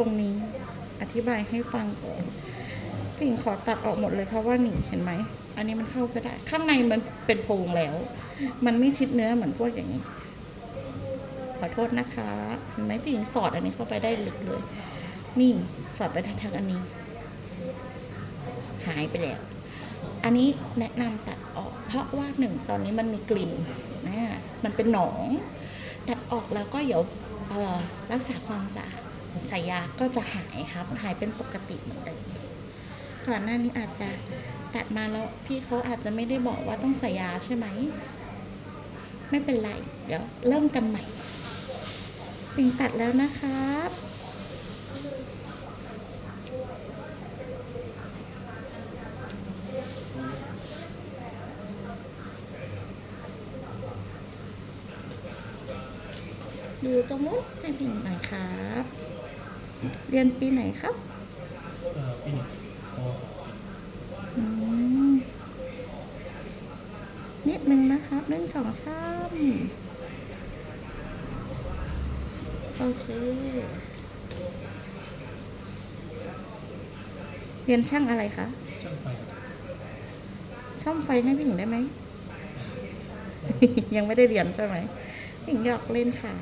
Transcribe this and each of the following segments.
ตรงนี้อธิบายให้ฟังก่อนปิ่งขอตัดออกหมดเลยเพราะว่านี่เห็นไหม อันนี้มันเข้าไปได้ ข้างในมันเป็นโพรงแล้ว มันไม่ชิดเนื้อเหมือนพวกอย่างนี้ ขอโทษนะคะเห็นไหมปิ่งสอดอันนี้เข้าไปได้ลึกเลย นี่สอดไปทางทางอันนี้ หายไปแล้ว อันนี้แนะนำตัดออก เพราะว่าหนึ่งตอนนี้มันมีกลิ่นนะมันเป็นหนอง ตัดออกแล้วก็เดี๋ยวรักษาความสะอาด ใส่ยาก็จะหายครับ หายเป็นปกติเหมือนเดิมก่อนหน้านี้อาจจะตัดมาแล้วพี่เขาอาจจะไม่ได้บอกว่าต้องใส่ยาใช่ไหม ไม่เป็นไร เดี๋ยวเริ่มกันใหม่ปิงตัดแล้วนะครับอยู่ตรงนู้นให้พิงหน่อยครับ เรียนปีไหนครับเอ่อปีหนึ่งปสองอืมนิดนึงนะครับหนึ่งสองช้ำโอเค เรียนช่างอะไรคะ ช่างไฟครับซ่อมไฟให้พี่หญิงได้ไหม ยังไม่ได้เรียนใช่ไหมพี่หญิงอยากเล่นครับ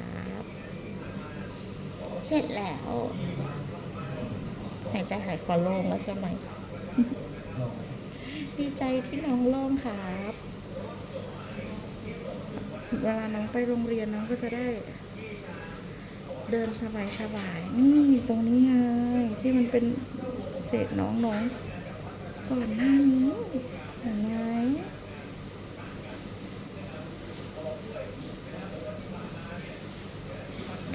เสร็จแล้วหายใจหายคอโล่งแล้วใช่ไหมลองดีใจที่น้องโล่งครับ เวลาน้องไปโรงเรียนน้องก็จะได้ เดินสบายสบายๆนี่ตรงนี้ไงที่มันเป็นเศษน้องน้องก่อนหน้านี้เห็นไหม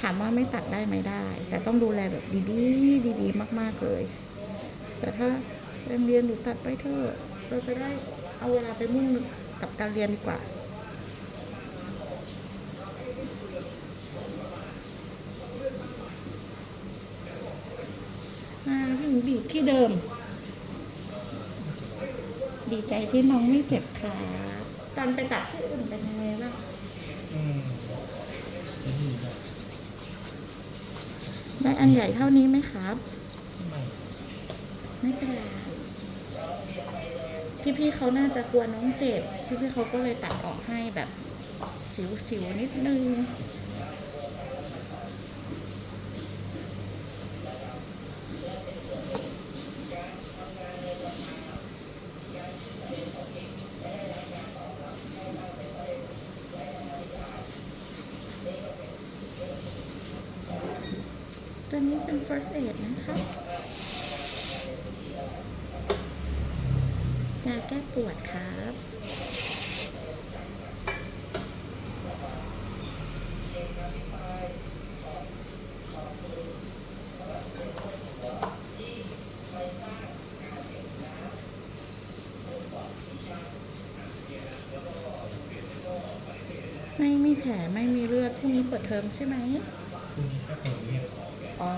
ถามว่าไม่ตัดได้ไหมได้ แต่ต้องดูแลแบบดีๆ ดีๆ มาก ๆเลย แต่ถ้าเรียนเรียนหนูตัดไปเถอะเราจะได้เอาเวลาไปมุ่งกับการเรียนดีกว่าพี่หญิงบีบที่เดิม ดีใจที่น้องไม่เจ็บขาตอนไปตัดที่อื่นเป็นยังไงบ้าง อืมเป็นที่ครับ ได้อันใหญ่เท่านี้ไหมครับไม่ไม่เป็นไรพี่ๆเขาน่าจะกลัวน้องเจ็บ พี่ๆเขาก็เลยตัดออกให้แบบสิวๆนิดนึง ตัวนี้เป็น first aid นะครับยาแก้ปวดครับไม่มีแผลไม่มีเลือดพรุ่งนี้เปิดเทอมใช่ไหมพรุ่งนี้แค่เปิดเรียน อ๋อ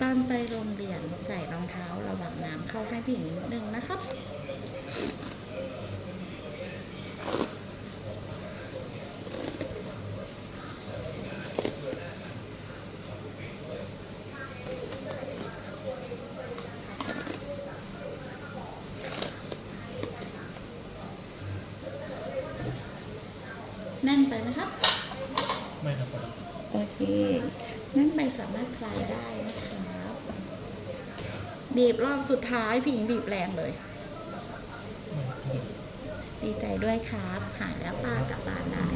ตอนไปโรงเรียนใส่รองเท้าระหว่างน้ำเข้าให้พี่หญิงนิดนึงนะครับแน่นไปไหมครับ ไม่ครับผมโอเคนั่นใบสามารถคลายได้นะครับบีบรอบสุดท้ายพี่หญิงบีบแรงเลยไม่ครับดีใจด้วยครับ หายแล้วป้ากลับบ้านได้